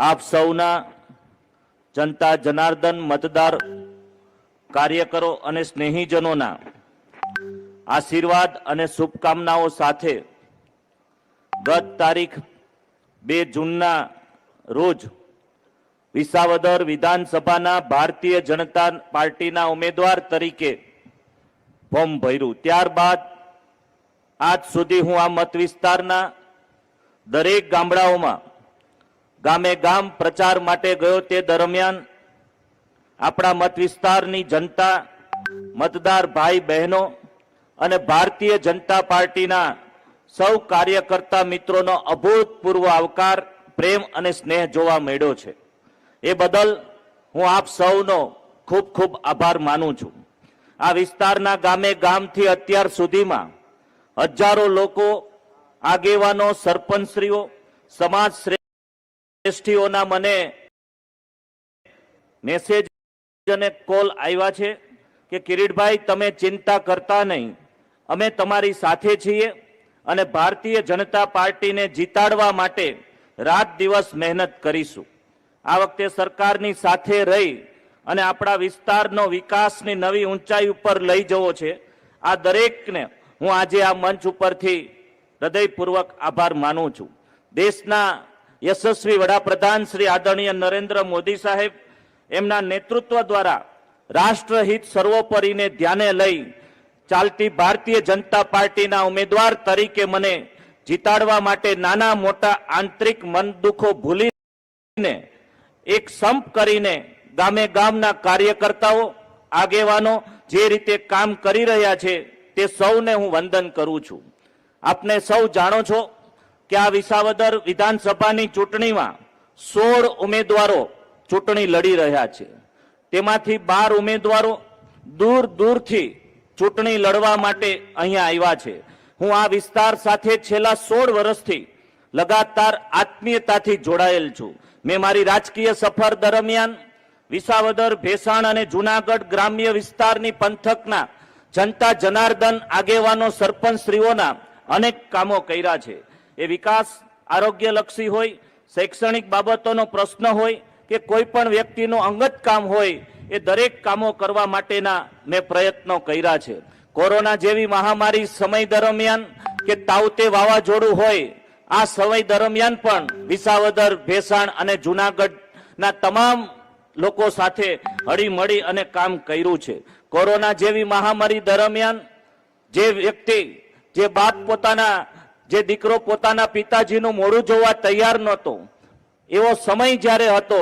આપ સૌના જનતા જનાર્દન મતદાર કાર્યકરો અને સ્નેહીજનોના આશીર્વાદ અને શુભકામનાઓ સાથે ગત તારીખ બે જૂનના રોજ વિસાવદર વિધાનસભાના ભારતીય જનતા પાર્ટીના ઉમેદવાર તરીકે ફોર્મ ભર્યું. ત્યારબાદ આજ સુધી હું આ મત વિસ્તારના દરેક ગામડાઓમાં ગામે ગામ પ્રચાર માટે ગયો તે દરમિયાન આપણા મત વિસ્તારની જનતા, મતદાર ભાઈ બહેનો અને ભારતીય જનતા પાર્ટીના સૌ કાર્યકર્તા મિત્રોનો અભૂતપૂર્વ આવકાર, પ્રેમ અને સ્નેહ જોવા મળ્યો છે. એ બદલ હું આપ સૌનો ખૂબ ખૂબ આભાર માનું છું. આ વિસ્તારના ગામે ગામથી અત્યાર સુધીમાં હજારો લોકો આગેવાનો, સરપંચશ્રીઓ સમાજ શ્રેષ્ઠીઓના મને મેસેજ અને કોલ આવ્યા છે કે કિરીટભાઈ, તમે ચિંતા કરતા નહીં. અમે તમારી સાથે છીએ અને ભારતીય જનતા પાર્ટીને જીતાડવા માટે રાત દિવસ મહેનત કરીશું. આ વખતે સરકારની સાથે રહી અને આપણા વિસ્તારનો વિકાસની નવી ઊંચાઈ ઉપર લઈ જવો છે. આ દરેકને હું આજે આ મંચ ઉપરથી હૃદયપૂર્વક આભાર માનું છું. દેશના યશસ્વી વડાપ્રધાન શ્રી આદરણીય નરેન્દ્ર મોદી સાહેબ એમના નેતૃત્વ દ્વારા રાષ્ટ્રહિત સર્વોપરીને ધ્યાને લઈ ચાલતી ભારતીય જનતા પાર્ટીના ઉમેદવાર તરીકે મને જીતાડવા માટે નાના મોટા આંતરિક મન દુઃખો ભૂલીને એક સંપ કરીને ગામે ગામના કાર્યકર્તાઓ, આગેવાનો જે રીતે કામ કરી રહ્યા છે તે સૌને હું વંદન કરું છું. આપને સૌ જાણો છો કે આ વિસાવદર વિધાનસભાની ચૂંટણીમાં સોળ ઉમેદવારો ચૂંટણી લડી રહ્યા છે. તેમાંથી બાર ઉમેદવારો દૂર દૂરથી ચૂંટણી લડવા માટે અહીંયા આવ્યા છે. હું આ વિસ્તાર સાથે છેલ્લા સોળ વર્ષથી લગાતાર આત્મીયતાથી જોડાયેલ છું. મેં મારી રાજકીય સફર દરમિયાન વિસાવદર, ભેસાણ અને જુનાગઢ ગ્રામ્ય વિસ્તારની પંથકના જનતા જનાર્દન આગેવાનો, સરપંચશ્રીઓના અનેક કામો કર્યા છે. એ વિકાસ આરોગ્યલક્ષી હોય, શૈક્ષણિક બાબતોનો પ્રશ્ન હોય કે કોઈ પણ વ્યક્તિનું અંગત કામ હોય, એ દરેક કામો કરવા માટેના મેં પ્રયત્નો કર્યા છે. કોરોના જેવી મહામારી સમય દરમિયાન કે તાવતે વાવાઝોડું હોય, આ સમય દરમિયાન પણ વિસાવદર, ભેસાણ અને જુનાગઢના તમામ લોકો સાથે હળીમળી અને કામ કર્યું છે. કોરોના જેવી મહામારી દરમિયાન જે વ્યક્તિ, જે બાપ પોતાના જે દીકરો પોતાના પિતાજીનું મોડું જોવા તૈયાર નહોતો, એવો સમય જ્યારે હતો,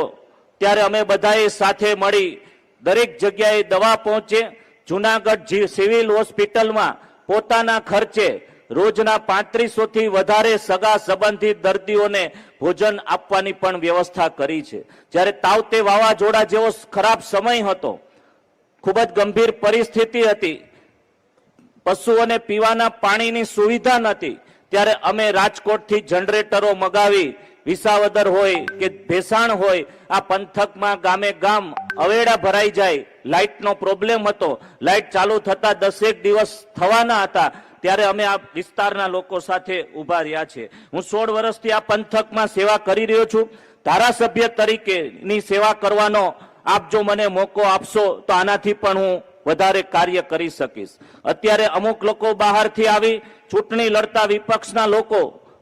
ત્યારે અમે બધાએ સાથે મળી દરેક જગ્યાએ દવા પહોંચે, જુનાગઢ સિવિલ હોસ્પિટલમાં પોતાના ખર્ચે રોજના પાંત્રીસોથી વધારે સગા સંબંધિત દર્દીઓને ભોજન આપવાની પણ વ્યવસ્થા કરી છે. જ્યારે તાવતે વાવાઝોડા જેવો ખરાબ સમય હતો, ખૂબ જ ગંભીર પરિસ્થિતિ હતી. પશુઓને પીવાના પાણીની સુવિધા નથી ત્યારે અમે રાજકોટથી જનરેટરો મગાવી, વિસાવદર હોય કે ભેસાણ હોય, આ પંથકમાં ગામે ગામ અવેડા ભરાઈ જાય. લાઇટનો પ્રોબ્લેમ હતો. લાઇટ ચાલુ થતા દસેક દિવસ થવાના હતા. ત્યારે અમે આ વિસ્તારના લોકો સાથે ઊભા રહ્યા છે. હું સોળ વર્ષથી આ પંથકમાં સેવા કરી રહ્યો છું. ધારાસભ્ય તરીકેની સેવા કરવાનો આપ જો મને મોકો આપશો તો આનાથી પણ હું વધારે કાર્ય કરી શકીશ. અત્યારે અમુક લોકો બહારથી આવી ચૂંટણી લડતા વિપક્ષના લોકો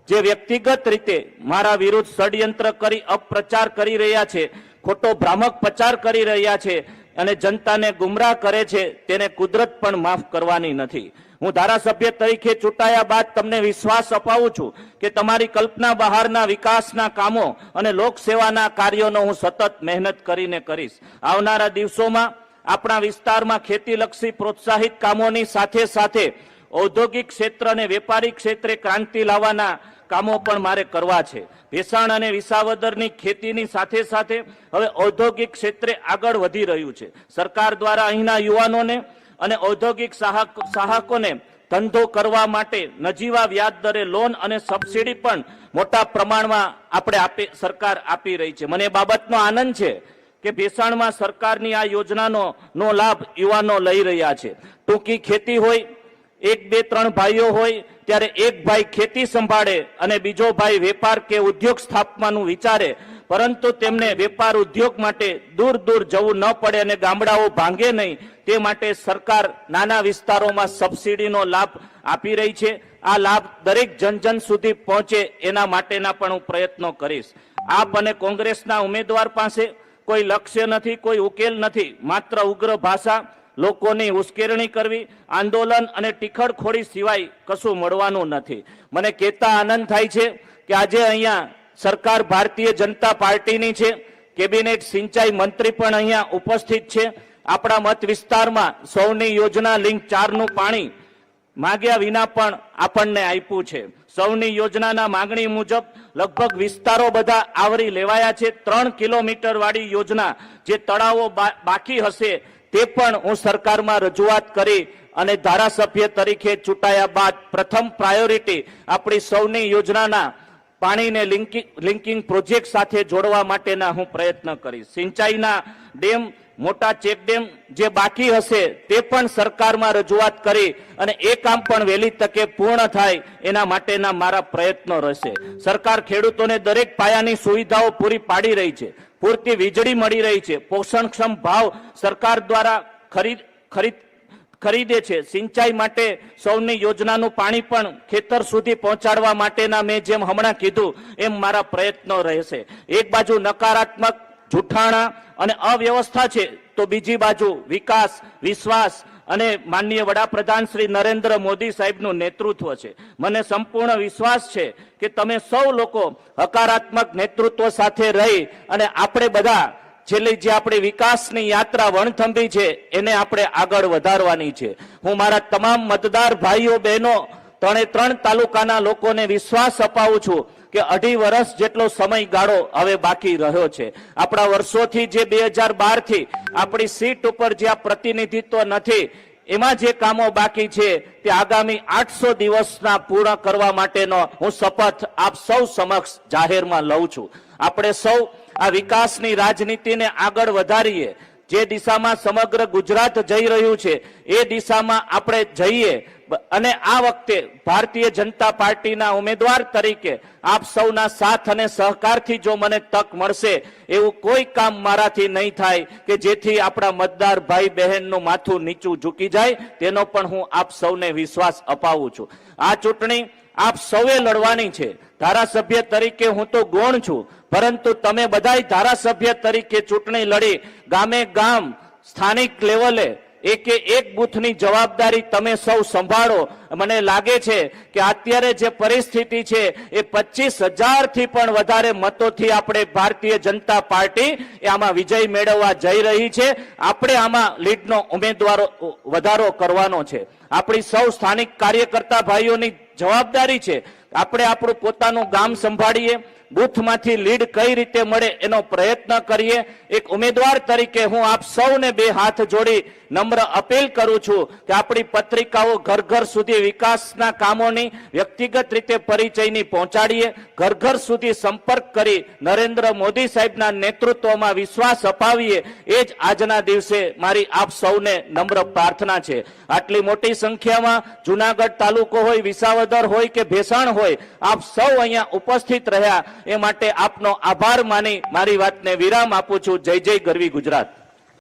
જે વ્યક્તિગત રીતે મારા વિરુદ્ધ ષડયંત્ર કરી અપપ્રચાર કરી રહ્યા છે, ખોટો ભ્રામક પ્રચાર કરી રહ્યા છે અને જનતાને ગુમરાહ કરે છે, તેને કુદરત પણ માફ કરવાની નથી. હું ધારાસભ્ય તરીકે ચૂંટાયા બાદ તમને વિશ્વાસ અપાવું છું કે તમારી કલ્પના બહારના વિકાસના કામો અને લોકસેવાના કાર્યોનો હું સતત મહેનત કરીને કરીશ. આવનારા દિવસોમાં આપણા વિસ્તારમાં ખેતીલક્ષી પ્રોત્સાહિત કામોની સાથે સાથે ઔદ્યોગિક ક્ષેત્ર અને વેપારી ક્ષેત્રે ક્રાંતિ લાવવાના કામો પણ મારે કરવા છે. ભેસાણ અને વિસાવદરની ખેતીની સાથે સાથે હવે ઔદ્યોગિક ક્ષેત્રે આગળ વધી રહ્યું છે. સરકાર દ્વારા અહીંના યુવાનોને અને ઔદ્યોગિક સાહક- સાહકોને ધંધો કરવા માટે નજીવા વ્યાજ દરે લોન અને સબસિડી પણ મોટા પ્રમાણમાં આપણે આપી, સરકાર આપી રહી છે. મને બાબતનો આનંદ છે કે ભેસાણમાં સરકારની આ યોજનાનો નો લાભ યુવાનો લઈ રહ્યા છે. ટૂંકી ખેતી હોય, એક બે ત્રણ ભાઈઓ હોય, ત્યારે એક ભાઈ ખેતી સંભાળે અને બીજો ભાઈ વેપાર કે ઉદ્યોગ સ્થાપવાનું વિચારે, પરંતુ તેમને વેપાર ઉદ્યોગ માટે દૂર દૂર જવું ન પડે અને ગામડાઓ ભાંગે નહીં, તે માટે સરકાર નાના વિસ્તારોમાં સબસિડીનો લાભ આપી રહી છે. આ લાભ દરેક જનજન જન સુધી પહોંચે એના માટેના પણ હું પ્રયત્નો કરીશ. આપ અને કોંગ્રેસના ઉમેદવાર પાસે કોઈ લક્ષ્ય નથી, કોઈ ઉકેલ નથી. માત્ર ઉગ્ર ભાષા લોકોની ઉશ્કેરણી કરવી, આંદોલન અને ટીખળખોડી સિવાય કશું મળવાનું નથી. મને કહેતા આનંદ થાય છે કે આજે અહીંયા સરકાર ભારતીય જનતા પાર્ટીની છે, કેબિનેટ સિંચાઈ મંત્રી પણ અહીંયા ઉપસ્થિત છે. આપણા મત વિસ્તારમાં સૌની યોજના લિંક ચારનું પાણી માગ્યા વિના પણ આપણને આપ્યું છે. સૌની યોજનાના માંગણી મુજબ લગભગ વિસ્તારો બધા આવરી લેવાયા છે. ત્રણ કિલોમીટર વાળી યોજના જે તળાવો બાકી હશે તે પણ હું સરકારમાં રજૂઆત કરી અને ધારાસભ્ય તરીકે ચૂંટાયા બાદ પ્રથમ પ્રાયોરિટી આપણી સૌની યોજનાના પાણીને લિંકિંગ લિંકિંગ પ્રોજેક્ટ સાથે જોડવા માટેના હું પ્રયત્ન કરીશ. સિંચાઈના ડેમ મોટા ચેકડેમ જે બાકી હશે તે પણ સરકારમાં રજૂઆત કરી અને એ કામ પણ વહેલી તકે પૂર્ણ થાય એના માટેના મારા પ્રયત્નો રહેશે. સરકાર ખેડૂતોને દરેક પાયાની સુવિધાઓ પૂરી પાડી રહી છે. પૂરતી વીજળી મળી રહી છે. પોષણક્ષમ ભાવ સરકાર દ્વારા ખરીદ ખરીદ, ખરીદે છે. સિંચાઈ માટે સૌની યોજનાનું પાણી પણ ખેતર સુધી પહોંચાડવા માટેના મેં જેમ હમણાં કીધું એમ મારા પ્રયત્નો રહેશે. એક બાજુ નકારાત્મક જૂઠાણા અને અવ્યવસ્થા છે, તો બીજી બાજુ વિકાસ, વિશ્વાસ અને માનનીય વડાપ્રધાન શ્રી નરેન્દ્ર મોદી સાહેબનું નેતૃત્વ છે. મને સંપૂર્ણ વિશ્વાસ છે કે તમે સૌ લોકો હકારાત્મક નેતૃત્વ સાથે રહી અને આપણે બધા છેલ્લી જે આપણી વિકાસની યાત્રા વણથંભી છે, એને આપણે આગળ વધારવાની છે. હું મારા તમામ મતદાર ભાઈઓ, બહેનો, ત્રણે ત્રણ તાલુકાના લોકોને વિશ્વાસ અપાવું છું કે અઢી વર્ષ જેટલો સમયગાળો હવે બાકી રહ્યો છે. આપણા વર્ષોથી જે બે હજાર બારથી આપણી સીટ ઉપર જે આ પ્રતિનિધિત્વ નથી, એમાં જે કામો બાકી છે તે આગામી આઠસો દિવસના પૂર્ણ કરવા માટેનો હું શપથ આપ સૌ સમક્ષ જાહેરમાં લઉં છું. આપણે સૌ આ વિકાસની રાજનીતિને આગળ વધારીએ જે દિશામાં સમગ્ર ગુજરાત જઈ રહ્યું છે, એ દિશામાં આપણે જઈએ. અને આ વખતે ભારતીય જનતા પાર્ટીના ઉમેદવાર તરીકે આપ સૌના સાથ અને સહકારથી જો મને તક મળશે, એવું કોઈ કામ મારાથી નહીં થાય કે જેથી આપણા મતદાર ભાઈ બહેનનું માથું નીચું ઝૂકી જાય, તેનો પણ હું આપ સૌને વિશ્વાસ અપાવું છું. આ ચૂંટણી આપ સૌએ લડવાની છે. ધારાસભ્ય તરીકે હું તો ગૌણ છું, પરંતુ તમે બધાય ધારાસભ્ય તરીકે ચૂંટણી લડી, ગામે ગામ, સ્થાનિક લેવલે એકે એક બુથની જવાબદારી તમે સૌ સંભાળો. મને લાગે છે કે અત્યારે જે પરિસ્થિતિ છે એ પચીસથી પણ વધારે મતોથી આપણે ભારતીય જનતા પાર્ટી એ આમાં વિજય મેળવવા જઈ રહી છે. આપણે આમાં લીડનો ઉમેદવારો વધારો કરવાનો છે. આપણી સૌ સ્થાનિક કાર્યકર્તા ભાઈઓની જવાબદારી છે. આપણે આપણું પોતાનું ગામ સંભાળીએ બુથમાંથી લીડ કઈ રીતે મળે એનો પ્રયત્ન કરીએ. એક ઉમેદવાર તરીકે હું આપ સૌને બે હાથ જોડી નમ્ર અપીલ કરું છું કે આપણી પત્રિકાઓ ઘર ઘર સુધી વિકાસના કામોની વ્યક્તિગત રીતે પરિચયની પહોંચાડીએ. ઘર ઘર સુધી સંપર્ક કરી નરેન્દ્ર મોદી સાહેબના નેતૃત્વમાં વિશ્વાસ અપાવીએ. એ જ આજના દિવસે મારી આપ સૌને નમ્ર પ્રાર્થના છે. આટલી મોટી સંખ્યામાં જુનાગઢ તાલુકો હોય, વિસાવદર હોય કે ભેસાણ હોય, આપ સૌ અહીંયા ઉપસ્થિત રહ્યા. એ માટે આપનો આભાર માની મારી વાતને વિરામ આપું છું. જય જય ગરવી ગુજરાત.